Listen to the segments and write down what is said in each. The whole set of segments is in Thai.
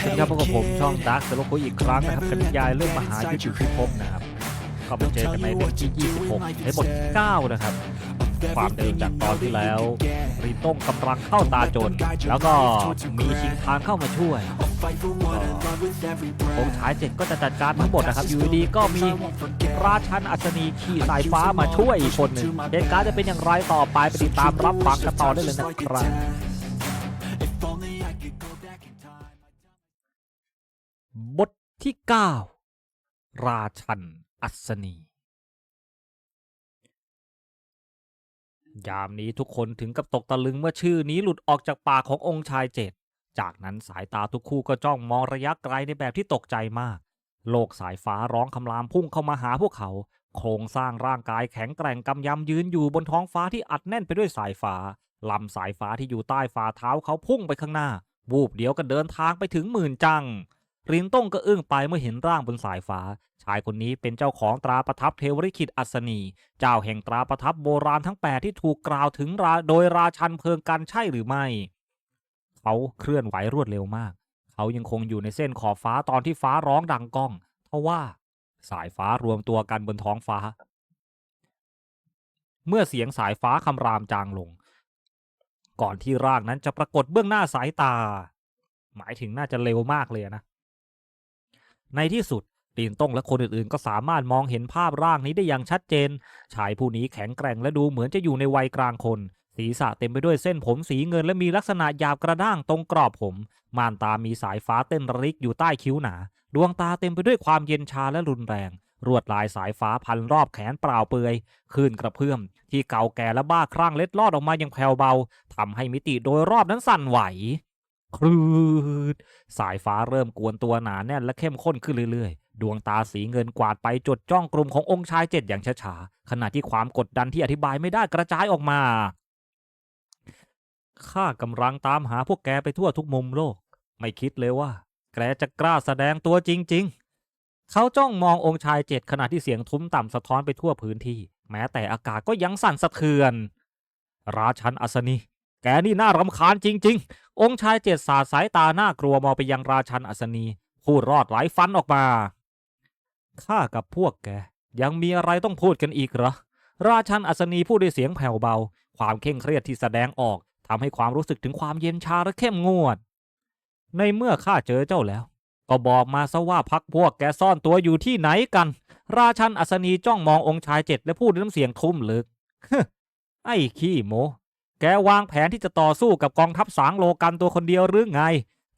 สวัสดีครับพบกับผมช่องดาร์คสโลโคอีกครั้งนะครับกันนิยายเรื่องมหายุทธพิภพนะครับก็ไปเจอกันในเรื่องที่ 26 ในบทที่ 9 นะครับ ความเดิมจากตอนที่แล้วรีต้งกำลังเข้าตาจน แล้วก็มีชิงทางเข้ามาช่วยองค์ชายเจ็ดก็จะจัดการทั้งหมดนะครับ อยู่ดีก็มีราชันอัศนีขี่สายฟ้ามาช่วยอีกคนหนึ่งเหตุการณ์จะเป็นอย่างไรต่อไปไปติดตามรับฟังกันต่อได้เลยนะครับ บทที่ 9 ราชันอัศนี ยามนี้ทุกคนถึงกับตกตะลึงเมื่อชื่อนี้หลุดออกจากปากขององค์ชายเจ็ด จากนั้นสายตาทุกคู่ก็จ้องมองระยะไกลในแบบที่ตกใจมาก โลกสายฟ้าร้องคำรามพุ่งเข้ามาหาพวกเขา โครงสร้างร่างกายแข็งแกร่งกำยำยืนอยู่บนท้องฟ้าที่อัดแน่นไปด้วยสายฟ้า ลำสายฟ้าที่อยู่ใต้ฝ่าเท้าเขาพุ่งไปข้างหน้า วูบเดียวก็เดินทางไปถึงหมื่นจัง รินต้งก็อึ้งไปเมื่อเห็นร่างบนสายฟ้า ชายคนนี้เป็นเจ้าของตราประทับเทวริขิตอัศนี เจ้าแห่งตราประทับโบราณทั้งแปดที่ถูกกล่าวถึงราโดยราชันเพลิงกันใช่หรือไม่ เขาเคลื่อนไหวรวดเร็วมาก เขายังคงอยู่ในเส้นขอบฟ้าตอนที่ฟ้าร้องดังก้องทว่าสายฟ้ารวมตัวกันบนท้องฟ้า เมื่อเสียงสายฟ้าคำรามจางลง ก่อนที่ร่างนั้นจะปรากฏเบื้องหน้าสายตา หมายถึงน่าจะเร็วมากเลยนะ ในที่สุดตีนต้งและคนอื่นๆ ก็สามารถมองเห็นภาพร่างนี้ได้อย่างชัดเจน ชายผู้นี้แข็งแกร่งและดูเหมือนจะอยู่ในวัยกลางคน ศีรษะเต็มไปด้วยเส้นผมสีเงินและมีลักษณะหยาบกระด้างตรงกรอบผม ม่านตามีสายฟ้าเต้นระริกอยู่ใต้คิ้วหนา ดวงตาเต็มไปด้วยความเย็นชาและรุนแรงรวดลายสายฟ้าพันรอบแขนเปล่าเปลือยคลื่นกระเพื่อม ที่เก่าแก่และบ้าคลั่งเล็ดลอดออกมาอย่างแผ่วเบาทำให้มิติโดยรอบนั้นสั่นไหว ครืดสายฟ้าเริ่มกวนตัวหนาแน่นและเข้มข้นขึ้นเรื่อยๆ ดวงตาสีเงินกวาดไปจดจ้องกลุ่มขององค์ชายเจ็ดอย่างช้าๆขณะที่ความกดดันที่อธิบายไม่ได้กระจายออกมาข้ากำลังตามหาพวกแกไปทั่วทุกมุมโลก ไม่คิดเลยว่า แกจะกล้าแสดงตัวจริง ๆ เขาจ้องมององค์ชายเจ็ดขณะที่เสียงทุ้มต่ำสะท้อนไปทั่วพื้นที่ แม้แต่อากาศก็ยังสั่นสะเทือน ราชันอัศนี แกนี่น่ารำคาญจริง ๆ องค์ชายเจ็ดสาดสายตาหน้ากลัวมองไปยังราชันอัศนีพูดรอดหลายฟันออกมาข้ากับพวกแก ยังมีอะไรต้องพูดกันอีกเหรอ ราชันอัศนีพูดด้วยเสียงแผ่วเบา ความเคร่งเครียดที่แสดงออกทำให้ความรู้สึกถึงความเย็นชาและเข้มงวด ในเมื่อข้าเจอเจ้าแล้ว ก็บอกมาซะว่าพักพวกแกซ่อนตัวอยู่ที่ไหนกัน ราชันอัศนีจ้องมององค์ชายเจ็ดและพูดด้วยน้ำเสียงทุ้มลึกไอ้ขี้โม แกวางแผนที่จะต่อสู้กับกองทัพสางโลกันตัวคนเดียวหรือไง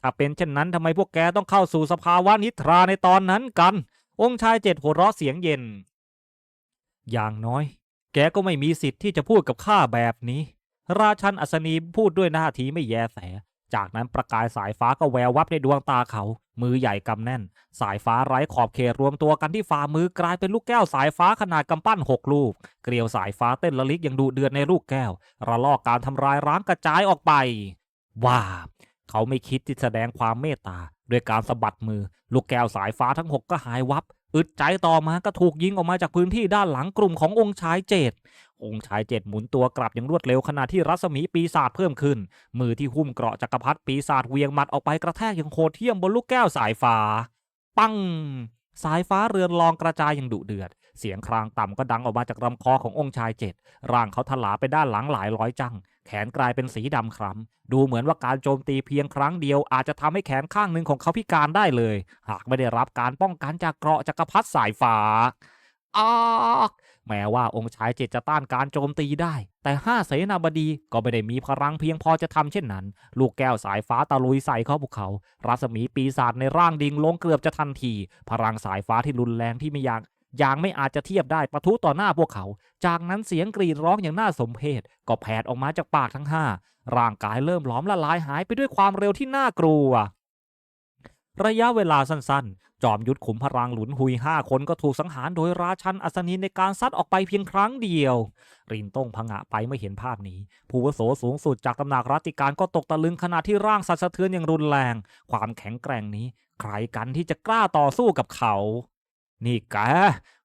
ถ้าเป็นเช่นนั้นทำไมพวกแกต้องเข้าสู่สภาวะนิทราในตอนนั้นกัน องค์ชายเจ็ดหัวเราะเสียงเย็น อย่างน้อย แกก็ไม่มีสิทธิ์ที่จะพูดกับข้าแบบนี้ ราชันอัศนีพูดด้วยหน้าทีไม่แยแส จากนั้นประกายสายฟ้าก็แวววับในดวงตาเขา มือใหญ่กำแน่น สายฟ้าไร้ขอบเขตรวมตัวกันที่ฝ่ามือกลายเป็นลูกแก้วสายฟ้าขนาดกำปั้นหกลูก เกลียวสายฟ้าเต้นละลิกอย่างดุเดือดในลูกแก้ว ระลอกการทำลายร้างกระจายออกไป ว้าเขาไม่คิดที่แสดงความเมตตาด้วยการสะบัดมือ ลูกแก้วสายฟ้าทั้งหกก็หายวับ อึดใจต่อมาก็ถูกยิงออกมาจากพื้นที่ด้านหลังกลุ่มขององค์ชายเจด องค์ชายเจ็ดหมุนตัวกลับอย่างรวดเร็วขณะที่รัศมีปีศาจเพิ่มขึ้น มือที่หุ้มเกราะจักรพรรดิปีศาจเวียงหมัดออกไปกระแทกอย่างโหดเหี้ยมบนลูกแก้วสายฟ้า ปัง สายฟ้าเรือนรองกระจายอย่างดุเดือด เสียงครางต่ำก็ดังออกมาจากลำคอขององค์ชายเจ็ดร่างเขาถลาไปด้านหลังหลายร้อยจัง แขนกลายเป็นสีดำคล้ำดูเหมือนว่าการโจมตีเพียงครั้งเดียวอาจจะทำให้แขนข้างหนึ่งของเขาพิการได้เลย หากไม่ได้รับการป้องกันจากเกราะจักรพรรดิสายฟ้าออก แม้ว่าองค์ชายเจ็ดจะต้านการโจมตีได้ แต่ห้าเสนาบดีก็ไม่ได้มีพลังเพียงพอจะทำเช่นนั้น ลูกแก้วสายฟ้าตะลุยใส่เข้าพวกเขา รัศมีปีศาจในร่างดิงลงเกือบจะทันที พลังสายฟ้าที่รุนแรงที่ไม่อยากอย่างไม่อาจจะเทียบได้ปะทุต่อหน้าพวกเขา จากนั้นเสียงกรีดร้องอย่างน่าสมเพชก็แผดออกมาจากปากทั้งห้าร่างกายเริ่มหลอมละลายหายไปด้วยความเร็วที่น่ากลัว ระยะเวลาสั้น จอมยุทธขุมพลังหลุนหุยห้าคนก็ถูกสังหารโดยราชันอัศนีในการซัดออกไปเพียงครั้งเดียว รินต้งพงะไปเมื่อเห็นภาพนี้ ผู้วโสสูงสุดจากตำหนักรัติการก็ตกตะลึงขณะที่ร่างสั่นสะเทือนอย่างรุนแรง ความแข็งแกร่งนี้ ใครกันที่จะกล้าต่อสู้กับเขา นี่แก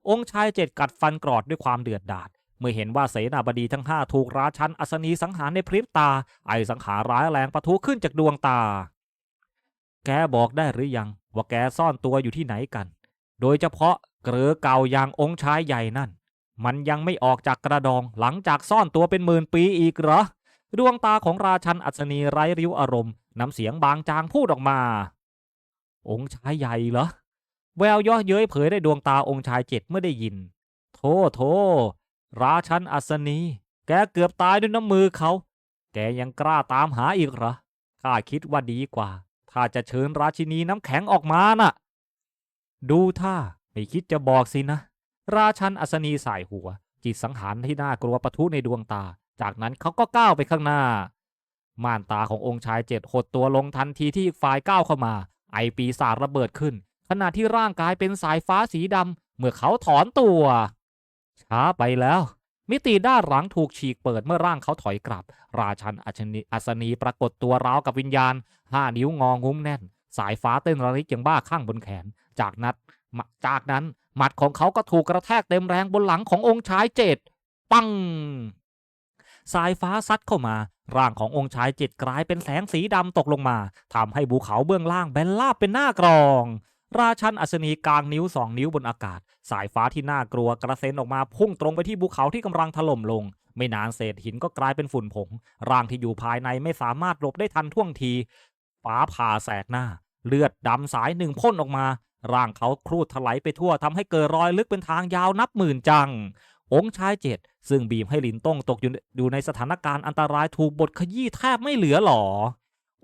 องค์ชายเจ็ดกัดฟันกรอดด้วยความเดือดดาลเมื่อเห็นว่าเสนาบดีทั้งห้าถูกราชันอัศนีสังหารในพริบตา ไอสังหารร้ายแรงปะทุขึ้นจากดวงตา แกบอกได้หรือยัง ว่าแกซ่อนตัวอยู่ที่ไหนกัน โดยเฉพาะเกลือเก่าอย่างองค์ชายใหญ่นั่น มันยังไม่ออกจากกระดองหลังจากซ่อนตัวเป็นหมื่นปีอีกเหรอ ดวงตาของราชันอัศนีไร้ริ้วอารมณ์น้ำเสียงบางจางพูดออกมา องค์ชายใหญ่เหรอ แววย่อเย้ยเผยได้ดวงตาองค์ชายเจ็ดเมื่อได้ยินโธ่โธ่ราชันอัศนี แกเกือบตายด้วยน้ำมือเขา แกยังกล้าตามหาอีกเหรอข้าคิดว่าดีกว่า ถ้าจะเชิญราชินีน้ำแข็งออกมาน่ะ ดูท่าไม่คิดจะบอกสินะ ราชันอัศนีสายหัว จิตสังหารที่น่ากลัวปะทุในดวงตา จากนั้นเขาก็ก้าวไปข้างหน้า ม่านตาขององค์ชายเจ็ดหดตัวลงทันทีที่อีกฝ่ายก้าวเข้ามา ไอปีศาจระเบิดขึ้น ขณะที่ร่างกายเป็นสายฟ้าสีดำเมื่อเขาถอนตัว ช้าไปแล้ว มิติด้านหลังถูกฉีกเปิดเมื่อร่างเขาถอยกลับ ราชันอัชนีอัศนีปรากฏตัวราวกับวิญญาณห้านิ้วงองุ้มแน่น สายฟ้าเต้นระริกอย่างบ้าคลั่งบนแขน จากนั้นจากนั้นหมัดของเขาก็ถูกกระแทกเต็มแรงบนหลังขององค์ชายเจ็ดปัง สายฟ้าซัดเข้ามา ร่างขององค์ชายเจ็ดกลายเป็นแสงสีดำตกลงมาทำให้ภูเขาเบื้องล่างแบนราบเป็นหน้ากรอง ราชันอัศนีกลางนิ้วสองนิ้วบนอากาศ สายฟ้าที่น่ากลัวกระเซ็นออกมาพุ่งตรงไปที่ภูเขาที่กำลังถล่มลง ไม่นานเศษหินก็กลายเป็นฝุ่นผง ร่างที่อยู่ภายในไม่สามารถหลบได้ทันท่วงทีฟ้าผ่าแสกหน้า เลือดดำสายหนึ่งพ่นออกมา ร่างเขาครูดถลายไปทั่วทำให้เกิดรอยลึกเป็นทางยาวนับหมื่นจัง องค์ชายเจ็ดซึ่งบีมให้ลินต้งตกอยู่อยู่ในสถานการณ์อันตรายถูกบทขยี้แทบไม่เหลือหรอ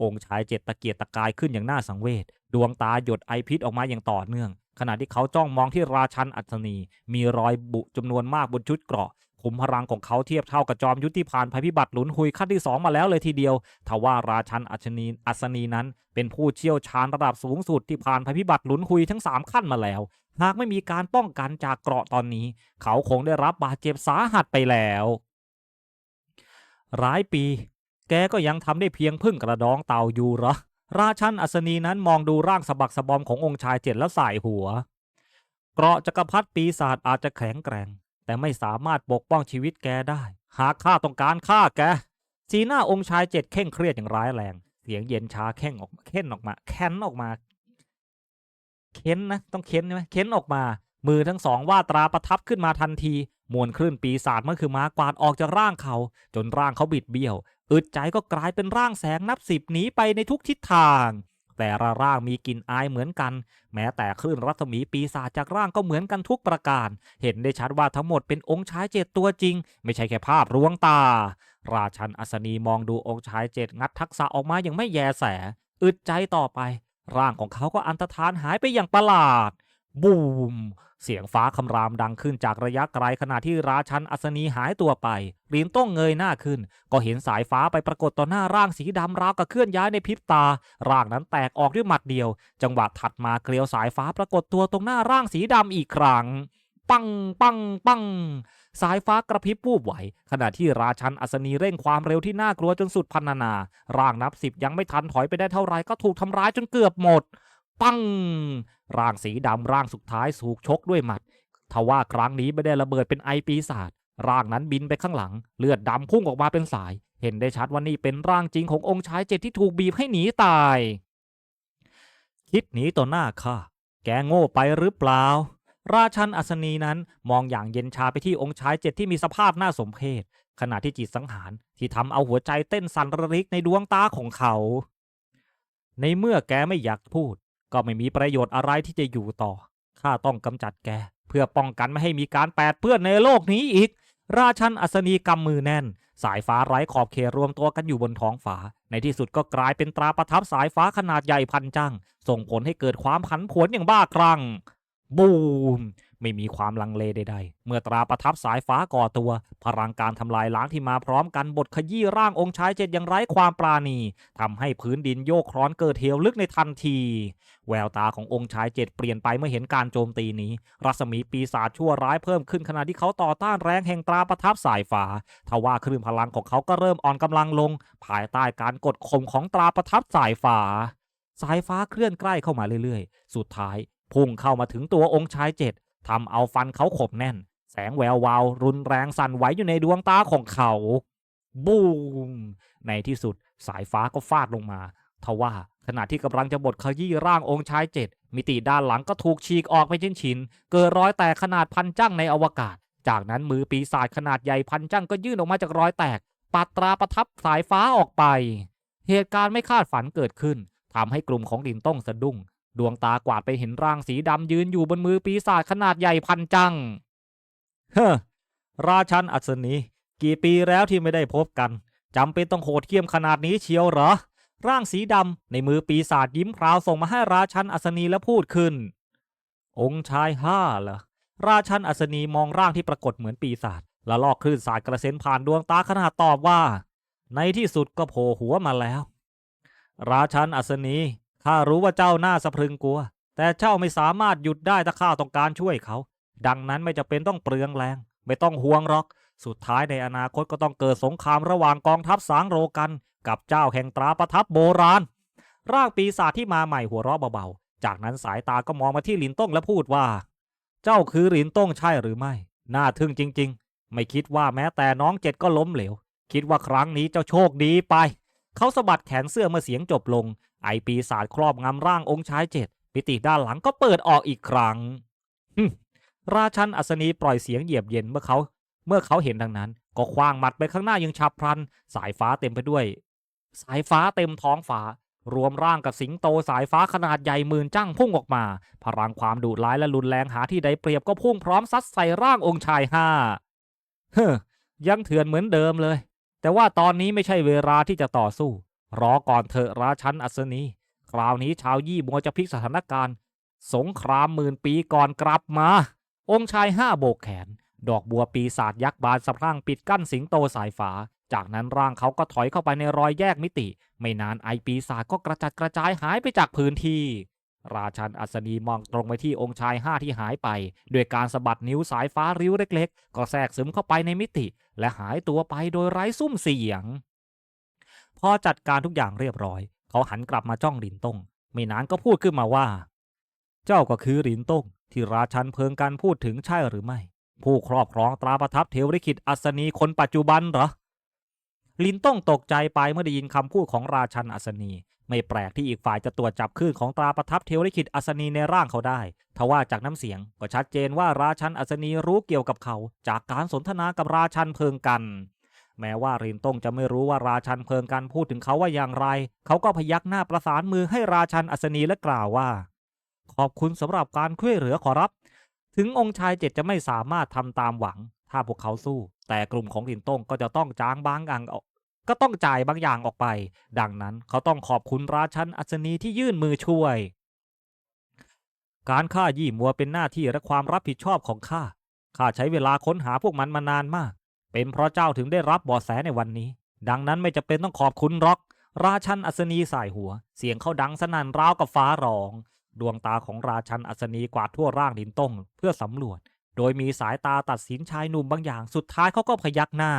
องค์ชายเจ็ดตะเกียกตะกายขึ้นอย่างน่าสังเวชดวงตาหยดไอพิษออกมาอย่างต่อเนื่อง ขณะที่เขาจ้องมองที่ราชันอัศนี มีรอยบุจำนวนมากบนชุดเกราะขุมพลังของเขาเทียบเท่ากับจอมยุทธที่ผ่านภัยพิบัติหลุนหุยขั้นที่สองมาแล้วเลยทีเดียว ทว่าราชันอัศนีอัศนีนั้น เป็นผู้เชี่ยวชาญระดับสูงสุดที่ผ่านภัยพิบัติหลุนหุยทั้งสามขั้นมาแล้ว หากไม่มีการป้องกันจากเกราะตอนนี้ เขาคงได้รับบาดเจ็บสาหัสไปแล้วหลายปี แกก็ยังทำได้เพียงพึ่งกระดองเต่าอยู่หรอ ราชันอัศนีนั้นมองดูร่างสะบักสะบอมขององค์ชายเจ็ดแล้วสายหัว เกราะจักรพรรดิปีศาจอาจจะแข็งแกร่ง แต่ไม่สามารถปกป้องชีวิตแกได้ หากข้าต้องการฆ่าแกสีหน้าองค์ชายเจ็ดเข่งเครียดอย่างร้ายแรง เสียงเย็นชาเข่งออกเข่นออกมาแค้นออกมา เค้นนะ ต้องเค้นใช่ไหมเค้นออกมา มือทั้งสองว่าตราประทับขึ้นมาทันทีมวลคลื่นปีศาจมันคือม้ากวาดออกจากร่างเขา จนร่างเขาบิดเบี้ยว อึดใจก็กลายเป็นร่างแสงนับสิบหนีไปในทุกทิศทาง แต่ละร่างมีกลิ่นอายเหมือนกัน แม้แต่คลื่นรัศมีปีศาจจากร่างก็เหมือนกันทุกประการ เห็นได้ชัดว่าทั้งหมดเป็นองค์ชายเจ็ดตัวจริง ไม่ใช่แค่ภาพลวงตา ราชันอัศนีมองดูองค์ชายเจ็ดงัดทักษะออกมาอย่างไม่แยแส อึดใจต่อไป ร่างของเขาก็อันตรธานหายไปอย่างประหลาด บูม เสียงฟ้าคำรามดังขึ้นจากระยะไกลขณะที่ราชันอัศนีหายตัวไปลีนต้องเงยหน้าขึ้น ก็เห็นสายฟ้าไปปรากฏต่อหน้าร่างสีดำราวกับเคลื่อนย้ายในพริบตา ร่างนั้นแตกออกด้วยหมัดเดียว จังหวะถัดมาเกลียวสายฟ้าปรากฏตัวตรงหน้าร่างสีดำอีกครั้ง ปังปังปังสายฟ้ากระพริบวูบไหว ขณะที่ราชันอัศนีเร่งความเร็วที่น่ากลัวจนสุดพันนานาร่างนับสิบยังไม่ทันถอยไปได้เท่าไรก็ถูกทำร้ายจนเกือบหมด ปัง ร่างสีดำร่างสุดท้ายถูกชกด้วยหมัดทว่าครั้งนี้ไม่ได้ระเบิดเป็นไอปีศาจร่างนั้นบินไปข้างหลัง เลือดดำพุ่งออกมาเป็นสาย เห็นได้ชัดว่านี่เป็นร่างจริงขององค์ชายเจ็ดที่ถูกบีบให้หนีตาย คิดหนีต่อหน้าข้าแกโง่ไปหรือเปล่า ราชันอัศนีนั้นมองอย่างเย็นชาไปที่องค์ชายเจ็ดที่มีสภาพน่าสมเพชขณะที่จิตสังหารที่ทำเอาหัวใจเต้นสั่นระริกในดวงตาของเขา ในเมื่อแกไม่อยากพูด ก็ไม่มีประโยชน์อะไรที่จะอยู่ต่อ ข้าต้องกำจัดแก เพื่อป้องกันไม่ให้มีการแปดเปื้อนในโลกนี้อีก ราชันอัศนีกำมือแน่น สายฟ้าไร้ขอบเขตรวมตัวกันอยู่บนท้องฟ้า ในที่สุดก็กลายเป็นตราประทับสายฟ้าขนาดใหญ่พันจัง ส่งผลให้เกิดความผันผวนอย่างบ้าคลั่ง บูม ไม่มีความลังเลใดๆ เมื่อตราประทับสายฟ้าก่อตัว พลังการทำลายล้างที่มาพร้อมกันบทขยี้ร่างองค์ชายเจ็ดอย่างไร้ความปราณีทำให้พื้นดินโยกคร้อนเกิดเหวลึกในทันที แววตาขององค์ชายเจ็ดเปลี่ยนไปเมื่อเห็นการโจมตีนี้ รัศมีปีศาจชั่วร้ายเพิ่มขึ้นขณะที่เขาต่อต้านแรงแห่งตราประทับสายฟ้าทว่าคลื่นพลังของเขาก็เริ่มอ่อนกำลังลง ภายใต้การกดข่มของตราประทับสายฟ้าสายฟ้าเคลื่อนใกล้เข้ามาเรื่อยๆ สุดท้ายพุ่งเข้ามาถึงตัวองค์ชายเจ็ด ทำเอาฟันเขาขบแน่น แสงแวววาว รุนแรงสั่นไหวอยู่ในดวงตาของเขา บูม ในที่สุดสายฟ้าก็ฟาดลงมา ทว่าขณะที่กำลังจะบดขยี้ร่างองค์ชายเจ็ดมิติด้านหลังก็ถูกฉีกออกไปชิ้นๆเกิดรอยแตกขนาดพันจั่งในอวกาศ จากนั้นมือปีศาจขนาดใหญ่พันจั่งก็ยื่นออกมาจากรอยแตก ปัดตราประทับสายฟ้าออกไป เหตุการณ์ไม่คาดฝันเกิดขึ้นทำให้กลุ่มของลินต้องสะดุ้ง ดวงตากวาดไปเห็นร่างสีดำยืนอยู่บนมือปีศาจขนาดใหญ่พันจัง เฮ้อ ราชันอัศนี กี่ปีแล้วที่ไม่ได้พบกันจำเป็นต้องโหดเหี้ยมขนาดนี้เชียวเหรอ ร่างสีดำในมือปีศาจยิ้มพราวส่งมาให้ราชันอัศนีและพูดขึ้น องค์ชายห้าเหรอ ราชันอัศนีมองร่างที่ปรากฏเหมือนปีศาจและลอกคลื่นสาดกระเซ็นผ่านดวงตาขนาดตอบว่า ในที่สุดก็โผล่หัวมาแล้ว ราชันอัศนี ข้ารู้ว่าเจ้าหน้าสะพรึงกลัว แต่เจ้าไม่สามารถหยุดได้ถ้าข้าต้องการช่วยเขา ดังนั้นไม่จะเป็นต้องเปลืองแรง ไม่ต้องห่วงหรอก สุดท้ายในอนาคตก็ต้องเกิดสงครามระหว่างกองทัพสางโรกัน กับเจ้าแห่งตราประทับโบราณ ร่างปีศาจที่มาใหม่หัวเราะเบาๆ จากนั้นสายตาก็มองมาที่หลินต้งและพูดว่า เจ้าคือหลินต้งใช่หรือไม่ น่าทึ่งจริง ๆ ไม่คิดว่าแม้แต่น้องเจ็ดก็ล้มเหลว คิดว่าครั้งนี้เจ้าโชคดีไป เขาสะบัดแขนเสื้อเมื่อเสียงจบลง ไอปีศาจครอบงำร่างองค์ชายเจ็ดมิติด้านหลังก็เปิดออกอีกครั้งฮึราชันอัศนีปล่อยเสียงเหยียบเย็นเมื่อเขา เมื่อเขาเห็นดังนั้น ก็คว้างหมัดไปข้างหน้ายังฉับพลัน สายฟ้าเต็มไปด้วย สายฟ้าเต็มท้องฟ้ารวมร่างกับสิงโตสายฟ้าขนาดใหญ่หมื่นจ้างพุ่งออกมา พลังความดุร้ายและรุนแรงหาที่ใดเปรียบก็พุ่งพร้อมซัดใส่ร่างองค์ชายห้าเฮ้ยังเถื่อนเหมือนเดิมเลย แต่ว่าตอนนี้ไม่ใช่เวลาที่จะต่อสู้ รอก่อนเถอะราชันอัศนี คราวนี้ชาวยี่มัวจะพลิกสถานการณ์ สงครามหมื่นปีก่อนกลับมา องค์ชายห้าโบกแขน ดอกบัวปีศาจยักษ์บานสะพรั่งปิดกั้นสิงโตสายฟ้าจากนั้นร่างเขาก็ถอยเข้าไปในรอยแยกมิติ ไม่นานไอปีศาจก็กระจัดกระจายหายไปจากพื้นที่ ราชันอัศนีมองตรงไปที่องค์ชายห้าที่หายไป ด้วยการสะบัดนิ้วสายฟ้าริ้วเล็กๆ ก็แทรกซึมเข้าไปในมิติ และหายตัวไปโดยไร้ซุ้มเสียง พอจัดการทุกอย่างเรียบร้อย เขาหันกลับมาจ้องหลินต้งไม่นานก็พูดขึ้นมาว่า เจ้าก็คือหลินต้งที่ราชันเพิงการพูดถึงใช่หรือไม่ ผู้ครอบครองตราประทับเทวริขิตอัศนีคนปัจจุบันเหรอลินต้องตกใจไปเมื่อได้ยินคำพูดของราชันอัศนี ไม่แปลกที่อีกฝ่ายจะตรวจจับคลื่นของตราประทับเทวริขิตอัศนีในร่างเขาได้ทว่าจากน้ำเสียงก็ชัดเจนว่าราชันอัศนีรู้เกี่ยวกับเขา จากการสนทนากับราชันเพิงกัน แม้ว่ารินต้งจะไม่รู้ว่าราชันเพิงกันพูดถึงเขาว่าอย่างไร เขาก็พยักหน้าประสานมือให้ราชันอัศนีและกล่าวว่า ขอบคุณสำหรับการช่วยเหลือขอรับ ถึงองค์ชายเจ็ดจะไม่สามารถทำตามหวัง ถ้าพวกเขาสู้ แต่กลุ่มของลินต้งก็จะต้องจ้างบางอย่างออ ก็ต้องจ่ายบางอย่างออกไป ดังนั้นเขาต้องขอบคุณราชันอัศนีที่ยื่นมือช่วย การฆ่ายี่มัวเป็นหน้าที่และความรับผิดชอบของข้า ข้าใช้เวลาค้นหาพวกมันมานานมาก เป็นเพราะเจ้าถึงได้รับเบาะแสในวันนี้ ดังนั้นไม่จะเป็นต้องขอบคุณหรอก ราชันอัศนีสายหัว เสียงเขาดังสนั่นราวกับฟ้าร้อง ดวงตาของราชันอัศนีกวาดทั่วร่างดินต้งเพื่อสำรวจ โดยมีสายตาตัดสินชายหนุ่มบางอย่าง สุดท้ายเขาก็พยักหน้า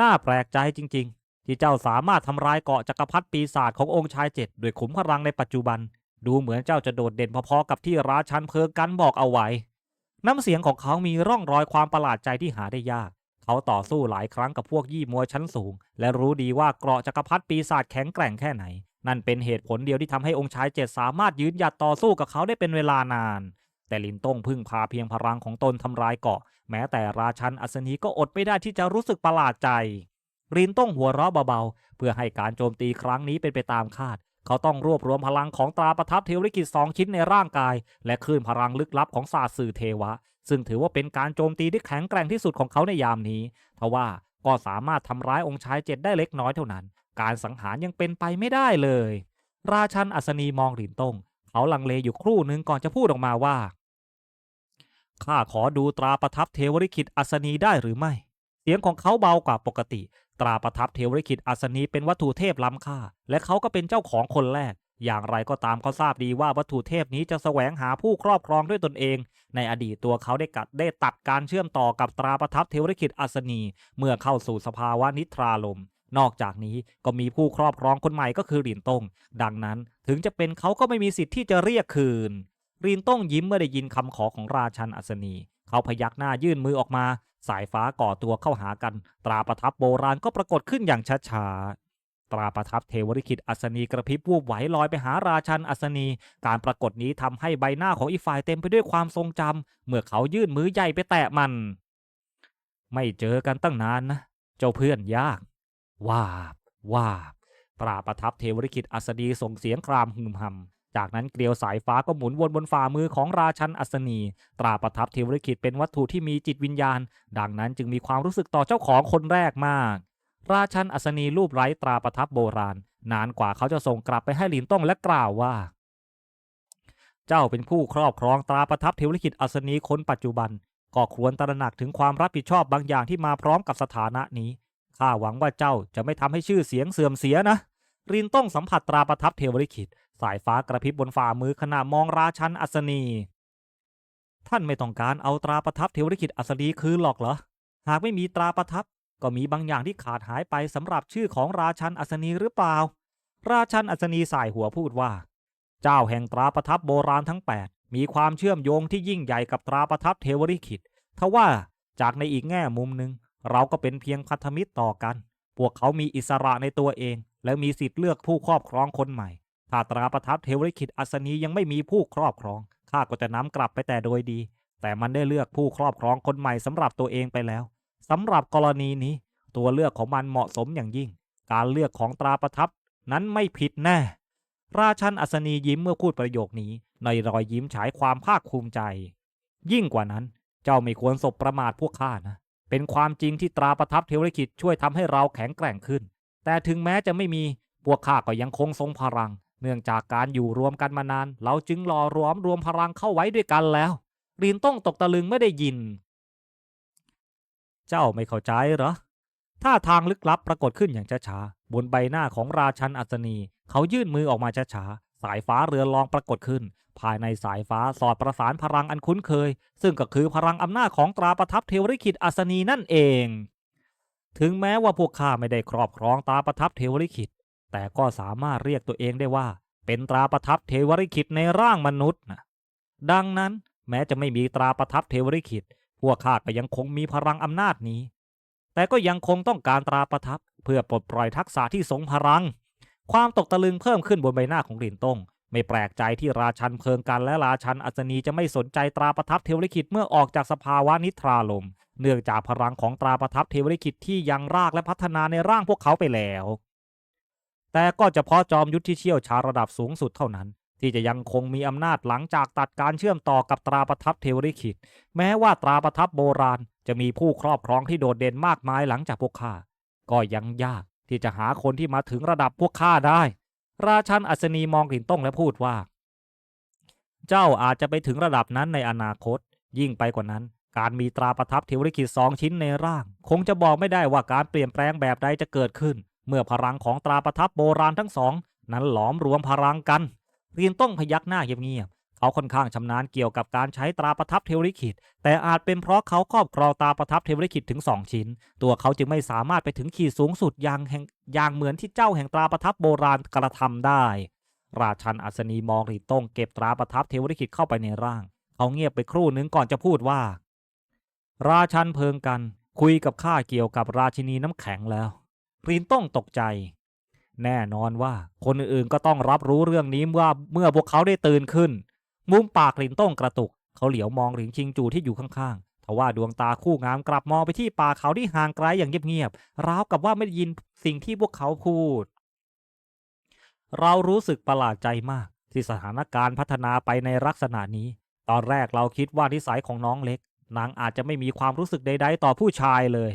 น่าแปลกใจจริง ๆ ที่เจ้าสามารถทำลายเกาะจักรพรรดิปีศาจขององค์ชายเจ็ดด้วยขุมพลังในปัจจุบัน ดูเหมือนเจ้าจะโดดเด่นพอๆกับที่ราชันเพลิงกันบอกเอาไว้ น้ำเสียงของเขามีร่องรอยความประหลาดใจที่หาได้ยาก เขาต่อสู้หลายครั้งกับพวกยี่มัวชั้นสูง และรู้ดีว่าเกราะจักรพรรดิปีศาจแข็งแกร่งแค่ไหน นั่นเป็นเหตุผลเดียวที่ทำให้องค์ชายเจ็ดสามารถยืนหยัดต่อสู้กับเขาได้เป็นเวลานาน แต่ลินต้งพึ่งพาเพียงพลังของตนทำลายเกาะ แม้แต่ราชันอัศนีก็อดไม่ได้ที่จะรู้สึกประหลาดใจ รินต้องหัวเราะเบาๆ เพื่อให้การโจมตีครั้งนี้เป็นไปตามคาด เขาต้องรวบรวมพลังของตราประทับเทวริกิตสองชิ้นในร่างกาย และคลื่นพลังลึกลับของศาสตร์สื่อเทวะ ซึ่งถือว่าเป็นการโจมตีที่แข็งแกร่งที่สุดของเขาในยามนี้ทว่าก็สามารถทำร้ายองค์ชายเจ็ดได้เล็กน้อยเท่านั้น การสังหารยังเป็นไปไม่ได้เลย ราชันอัศนีมองหลินต้งเขาลังเลอยู่ครู่หนึ่งก่อนจะพูดออกมาว่า ข้าขอดูตราประทับเทวริขิตอัศนีได้หรือไม่ เสียงของเขาเบากว่าปกติ ตราประทับเทวริขิตอัศนีเป็นวัตถุเทพล้ำค่า และเขาก็เป็นเจ้าของคนแรก อย่างไรก็ตามเขาทราบดีว่าวัตถุเทพนี้จะแสวงหาผู้ครอบครองด้วยตนเอง ในอดีตตัวเขาได้กัดได้ตัดการเชื่อมต่อกับตราประทับเทวริขิตอัศนี เมื่อเข้าสู่สภาวะนิทราลมนอกจากนี้ก็มีผู้ครอบครองคนใหม่ก็คือหลินตง ดังนั้นถึงจะเป็นเขาก็ไม่มีสิทธิ์ที่จะเรียกคืน รินต้องยิ้มเมื่อได้ยินคำขอของราชันอัศนี เขาพยักหน้ายื่นมือออกมา สายฟ้าก่อตัวเข้าหากัน ตราประทับโบราณก็ปรากฏขึ้นอย่างช้าๆตตราประทับเทวริขิตอัศนีกระพริบวูบไหวลอยไปหาราชันอัศนี การปรากฏนี้ทำให้ใบหน้าของอีฝ่ายเต็มไปด้วยความทรงจำเมื่อเขายื่นมือใหญ่ไปแตะมัน ไม่เจอกันตั้งนานนะเจ้าเพื่อนยากวาบวาบตราประทับเทวริขิตอัศนีส่งเสียงครามหืมหำ จากนั้นเกลียวสายฟ้าก็หมุนวนบนฝ่ามือของราชันอัศนี ตราประทับเทวริขิตเป็นวัตถุที่มีจิตวิญญาณ ดังนั้นจึงมีความรู้สึกต่อเจ้าของคนแรกมาก ราชันอัศนีรูปไร้ตราประทับโบราณ นานกว่าเขาจะส่งกลับไปให้หลินต้องและกล่าวว่า เจ้าเป็นผู้ครอบครองตราประทับเทวลิขิตอัศนีคนปัจจุบัน ก็ควรตระหนักถึงความรับผิดชอบบางอย่างที่มาพร้อมกับสถานะนี้ข้าหวังว่าเจ้าจะไม่ทำให้ชื่อเสียงเสื่อมเสียนะ รินต้องสัมผัสตราประทับเทวลิขิต สายฟ้ากระพริบบนฝ่ามือขณะมองราชันอัศนี ท่านไม่ต้องการเอาตราประทับเทวลิขิตอัศนีคืนหรอกเหรอ หากไม่มีตราประทับ ก็มีบางอย่างที่ขาดหายไปสำหรับชื่อของราชันอัศนีหรือเปล่า ราชันอัศนีสายหัวพูดว่า เจ้าแห่งตราประทับโบราณทั้ง 8 มีความเชื่อมโยงที่ยิ่งใหญ่กับตราประทับเทวริขิตทว่าจากในอีกแง่มุมหนึ่งเราก็เป็นเพียงพันธมิตรต่อกัน พวกเขามีอิสระในตัวเอง และมีสิทธิ์เลือกผู้ครอบครองคนใหม่ ถ้าตราประทับเทวริขิตอัศนียังไม่มีผู้ครอบครอง ข้าก็จะนำกลับไปแต่โดยดี แต่มันได้เลือกผู้ครอบครองคนใหม่สำหรับตัวเองไปแล้วสำหรับกรณีนี้ ตัวเลือกของมันเหมาะสมอย่างยิ่ง การเลือกของตราประทับนั้นไม่ผิดแน่ ราชันอัศนียิ้มเมื่อพูดประโยคนี้ ในรอยยิ้มฉายความภาคภูมิใจ ยิ่งกว่านั้น เจ้าไม่ควรสบประมาทพวกข้านะ เป็นความจริงที่ตราประทับเทวริขิตช่วยทำให้เราแข็งแกร่งขึ้น แต่ถึงแม้จะไม่มีพวกข้าก็ยังคงทรงพลัง เนื่องจากการอยู่รวมกันมานาน เราจึงรอรวมรวมพลังเข้าไว้ด้วยกันแล้วรีนต้องตกตะลึงไม่ได้ยิน เจ้าไม่เข้าใจเหรอท่าทางลึกลับปรากฏขึ้นอย่างช้าๆบนใบหน้าของราชันอัศนี เขายื่นมือออกมาช้าๆสายฟ้าเรือนรองปรากฏขึ้น ภายในสายฟ้าสอดประสานพลังอันคุ้นเคย ซึ่งก็คือพลังอำนาจของตราประทับเทวริขิตอัศนีนั่นเอง ถึงแม้ว่าพวกข้าไม่ได้ครอบครองตาประทับเทวริขิต แต่ก็สามารถเรียกตัวเองได้ว่า เป็นตราประทับเทวริขิตในร่างมนุษย์นะดังนั้นแม้จะไม่มีตราประทับเทวริขิต พวกข้าก็ยังคงมีพลังอำนาจนี้ แต่ก็ยังคงต้องการตราประทับเพื่อปลดปล่อยทักษะที่ทรงพลัง ความตกตะลึงเพิ่มขึ้นบนใบหน้าของหลินต้ง ไม่แปลกใจที่ราชันเพลิงกันและราชันอัศนีจะไม่สนใจตราประทับเทวลิขิตเมื่อออกจากสภาวะนิทราลม เนื่องจากพลังของตราประทับเทวลิขิตที่ยังรากและพัฒนาในร่างพวกเขาไปแล้ว แต่ก็เฉพาะจอมยุทธที่เชี่ยวชาญระดับสูงสุดเท่านั้น ที่จะยังคงมีอำนาจหลังจากตัดการเชื่อมต่อกับตราประทับเทวลิขิต แม้ว่าตราประทับโบราณ จะมีผู้ครอบครองที่โดดเด่นมากมายหลังจากพวกข้าก็ยังยากที่จะหาคนที่มาถึงระดับพวกข้าได้ ราชันอัศนีมองกลิ่นต้องและพูดว่า เจ้าอาจจะไปถึงระดับนั้นในอนาคต ยิ่งไปกว่านั้น การมีตราประทับเทวริขิตสองชิ้นในร่าง คงจะบอกไม่ได้ว่าการเปลี่ยนแปลงแบบใดจะเกิดขึ้น เมื่อพลังของตราประทับโบราณทั้งสอง นั้นหลอมรวมพลังกันเรียนต้องพยักหน้าเงียบ เขาค่อนข้างชำนาญเกี่ยวกับการใช้ตราประทับเทวริขิต แต่อาจเป็นเพราะเขาครอบครองตราประทับเทวริขิตถึงสองชิ้น ตัวเขาจึงไม่สามารถไปถึงขีดสูงสุดอย่างแห่งอย่างเหมือนที่เจ้าแห่งตราประทับโบราณกระทำได้ ราชันอัศนีมองรีต้งเก็บตราประทับเทวริขิตเข้าไปในร่าง เขาเงียบไปครู่หนึ่งก่อนจะพูดว่า ราชันเพิงกัน คุยกับข้าเกี่ยวกับราชินีน้ำแข็งแล้วรีนต้องตกใจแน่นอนว่าคนอื่นๆก็ต้องรับรู้เรื่องนี้เมื่อเมื่อพวกเขาได้ตื่นขึ้น มุมปากหลินต้องกระตุก เขาเหลียวมองหลิงชิงจูที่อยู่ข้างๆทว่าดวงตาคู่งามกลับมองไปที่ป่าเขาที่ห่างไกลอย่างเงียบๆราวกับว่าไม่ได้ยินสิ่งที่พวกเขาพูด เรารู้สึกประหลาดใจมากที่สถานการณ์พัฒนาไปในลักษณะนี้ ตอนแรกเราคิดว่านิสัยของน้องเล็ก นางอาจจะไม่มีความรู้สึกใด ๆ ต่อผู้ชายเลย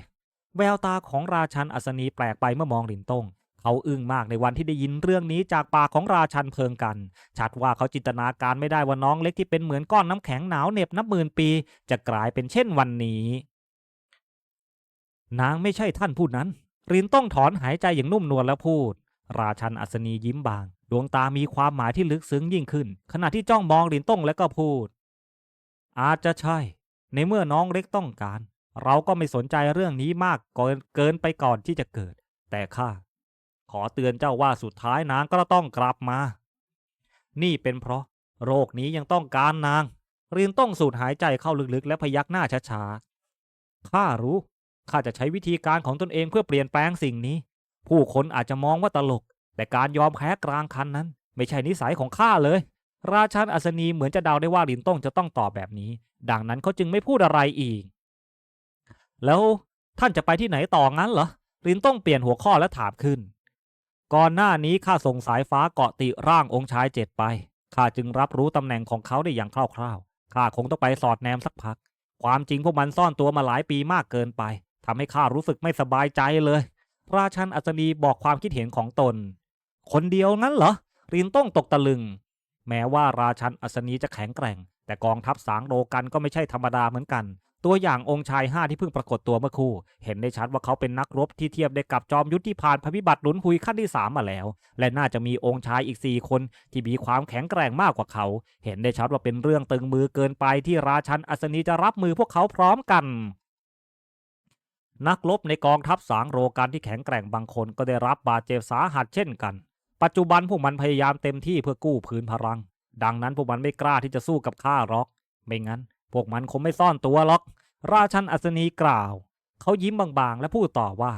แววตาของราชันอัศนีแปลกไปเมื่อมองหลินต้ง เขาอึ้งมากในวันที่ได้ยินเรื่องนี้จากปากของราชันเพิงกัน ชัดว่าเขาจินตนาการไม่ได้ว่าน้องเล็กที่เป็นเหมือนก้อนน้ำแข็งหนาวเหน็บนับหมื่นปี จะกลายเป็นเช่นวันนี้ นางไม่ใช่ท่านผู้นั้น รินต้องถอนหายใจอย่างนุ่มนวลแล้วพูด ราชันอัศนียิ้มบาง ดวงตามีความหมายที่ลึกซึ้งยิ่งขึ้น ขณะที่จ้องมองรินต้องแล้วก็พูด อาจจะใช่ ในเมื่อน้องเล็กต้องการ เราก็ไม่สนใจเรื่องนี้มากเกินเกินไปก่อนที่จะเกิด แต่ข้า ขอเตือนเจ้าว่าสุดท้ายนางก็ต้องกลับมา นี่เป็นเพราะโรคนี้ยังต้องการนาง รินต้องสูดหายใจเข้าลึกๆ และพยักหน้าช้าๆ ข้ารู้ ข้าจะใช้วิธีการของตนเองเพื่อเปลี่ยนแปลงสิ่งนี้ ผู้คนอาจจะมองว่าตลก แต่การยอมแพ้กลางคันนั้น ไม่ใช่นิสัยของข้าเลย ราชันอัศนีเหมือนจะเดาได้ว่าลินต้องจะต้องตอบแบบนี้ ดังนั้นเขาจึงไม่พูดอะไรอีก แล้วท่านจะไปที่ไหนต่องั้นเหรอลินต้องเปลี่ยนหัวข้อและถามขึ้น ก่อนหน้านี้ข้าส่งสายฟ้าเกาะติร่างองค์ชายเจ็ดไป ข้าจึงรับรู้ตำแหน่งของเขาได้อย่างคร่าวๆ ข้าคงต้องไปสอดแนมสักพัก ความจริงพวกมันซ่อนตัวมาหลายปีมากเกินไปทำให้ข้ารู้สึกไม่สบายใจเลย ราชันอัศนีบอกความคิดเห็นของตน คนเดียวงั้นเหรอ รินต้องตกตะลึง แม้ว่าราชันอัศนีจะแข็งแกร่ง แต่กองทัพสางโรกันก็ไม่ใช่ธรรมดาเหมือนกัน ตัวอย่างองค์ชายห้าที่เพิ่งปรากฏตัวเมื่อครู่ เห็นได้ชัดว่าเขาเป็นนักรบที่เทียบได้กับจอมยุทธที่ผ่านภพิบัติหนุนหุยขั้นที่สามมาแล้ว และน่าจะมีองค์ชายอีกสี่คนที่มีความแข็งแกร่งมากกว่าเขา เห็นได้ชัดว่าเป็นเรื่องตึงมือเกินไปที่ราชันอัศนีจะรับมือพวกเขาพร้อมกันนักรบในกองทัพสางโรกันที่แข็งแกร่งบางคนก็ได้รับบาดเจ็บสาหัสเช่นกัน ปัจจุบันพวกมันพยายามเต็มที่เพื่อกู้พื้นพลัง ดังนั้นพวกมันไม่กล้าที่จะสู้กับข้าหรอก ไม่งั้น พวกมันคงไม่ซ่อนตัวหรอก ราชันอัศนีกล่าว เขายิ้มบางๆ และพูดต่อว่า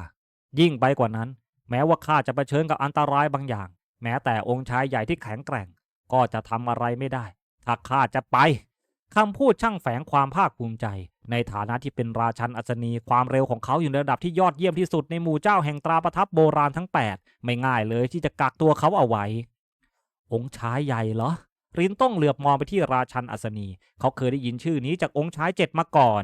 ยิ่งไปกว่านั้น แม้ว่าข้าจะเผชิญกับอันตรายบางอย่าง แม้แต่องค์ชายใหญ่ที่แข็งแกร่ง ก็จะทำอะไรไม่ได้ ถ้าข้าจะไปคำพูดช่างแฝงความภาคภูมิใจ ในฐานะที่เป็นราชันอัศนีความเร็วของเขาอยู่ในระดับที่ยอดเยี่ยมที่สุดในหมู่เจ้าแห่งตราประทับโบราณทั้ง 8 ไม่ง่ายเลยที่จะกักตัวเขาเอาไว้ องค์ชายใหญ่เหรอ รินต้องเหลือบมองไปที่ราชันอัศนี เขาเคยได้ยินชื่อนี้จากองค์ชายเจ็ดมาก่อน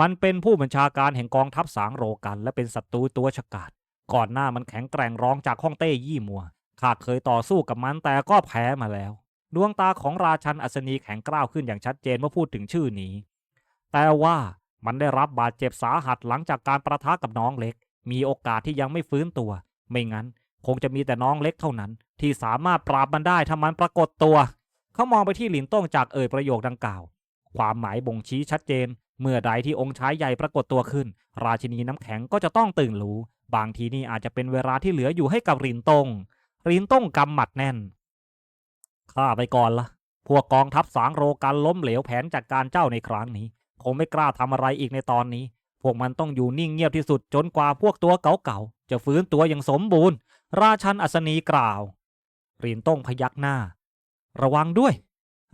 มันเป็นผู้บัญชาการแห่งกองทัพสางโรกัน และเป็นศัตรูตัวฉกาจก่อนหน้ามันแข็งแกร่งร้องจากฮ่องเต้ยี่มัวข้าเคยต่อสู้กับมันแต่ก็แพ้มาแล้ว ดวงตาของราชันอัศนีแข็งกร้าวขึ้นอย่างชัดเจนเมื่อพูดถึงชื่อนี้ แต่ว่ามันได้รับบาดเจ็บสาหัสหลังจากการประทะกับน้องเล็ก มีโอกาสที่ยังไม่ฟื้นตัว ไม่งั้น คงจะมีแต่น้องเล็กเท่านั้น ที่สามารถปราบมันได้ถ้ามันปรากฏตัว เขามองไปที่หลินต้งจากเอ่ยประโยคดังกล่าว ความหมายบ่งชี้ชัดเจน เมื่อใดที่องค์ชายใหญ่ปรากฏตัวขึ้น ราชินีน้ำแข็งก็จะต้องตื่นรู้ บางทีนี่อาจจะเป็นเวลาที่เหลืออยู่ให้กับหลินตงหลินต้งกำหมัดแน่นข้าไปก่อนละพวกกองทัพสางโรกันล้มเหลวแผนจากการเจ้าในครั้งนี้คงไม่กล้าทำอะไรอีกในตอนนี้ พวกมันต้องอยู่นิ่งเงียบที่สุดจนกว่าพวกตัวเก่าๆจะฟื้นตัวอย่างสมบูรณ์ ราชันอัศนีกล่าวรินต้งพยักหน้า ระวังด้วย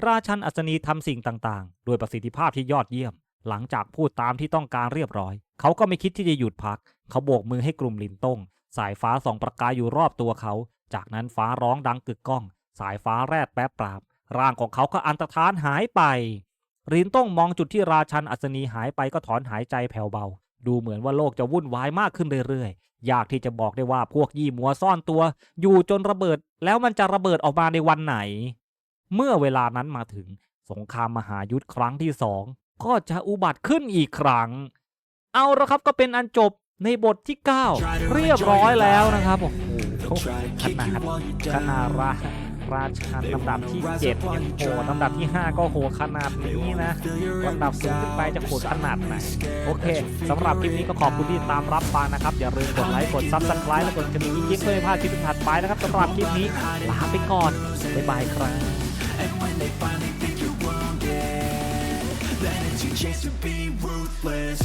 ราชันอัศนีทำสิ่งต่างๆโดยประสิทธิภาพที่ยอดเยี่ยม หลังจากพูดตามที่ต้องการเรียบร้อย เขาก็ไม่คิดที่จะหยุดพัก เขาโบกมือให้กลุ่มลินต้ง สายฟ้าส่องประกายอยู่รอบตัวเขา จากนั้นฟ้าร้องดังกึกก้อง สายฟ้าแรดแป๊บปราบ ร่างของเขาก็อันตรธานหายไปรินต้งมองจุดที่ราชันอัศนีหายไปก็ถอนหายใจแผ่วเบา ดูเหมือนว่าโลกจะวุ่นวายมากขึ้นเรื่อยๆ ยากที่จะบอกได้ว่าพวกยี่มัวซ่อนตัว อยู่จนระเบิดแล้วมันจะระเบิดออกมาในวันไหน เมื่อเวลานั้นมาถึงสงครามมหายุทธครั้งที่สองก็จะอุบัติขึ้นอีกครั้ง เอาละครับก็เป็นอันจบในบทที่ 9 เรียบร้อยแล้วนะครับโอ้โหขนาดขนาดรา ราชันลำดับที่7ยังโหดลำดับที่ 5 ก็โหดขนาดนี้นะลำดับสูงขึ้นไปจะโหดขนาดไหนโอเคสำหรับคลิปนี้ก็ขอบคุณที่ตามรับฟังนะครับ อย่าลืมกดไลค์กดซับสไครต์และกดกระดิ่งกิ๊กเพื่อไม่พลาดคลิปถัดไปนะครับสำหรับคลิปนี้ลาไปก่อนบ๊ายบายครับ And when they finally think you're wounded Then it's your chance to be ruthless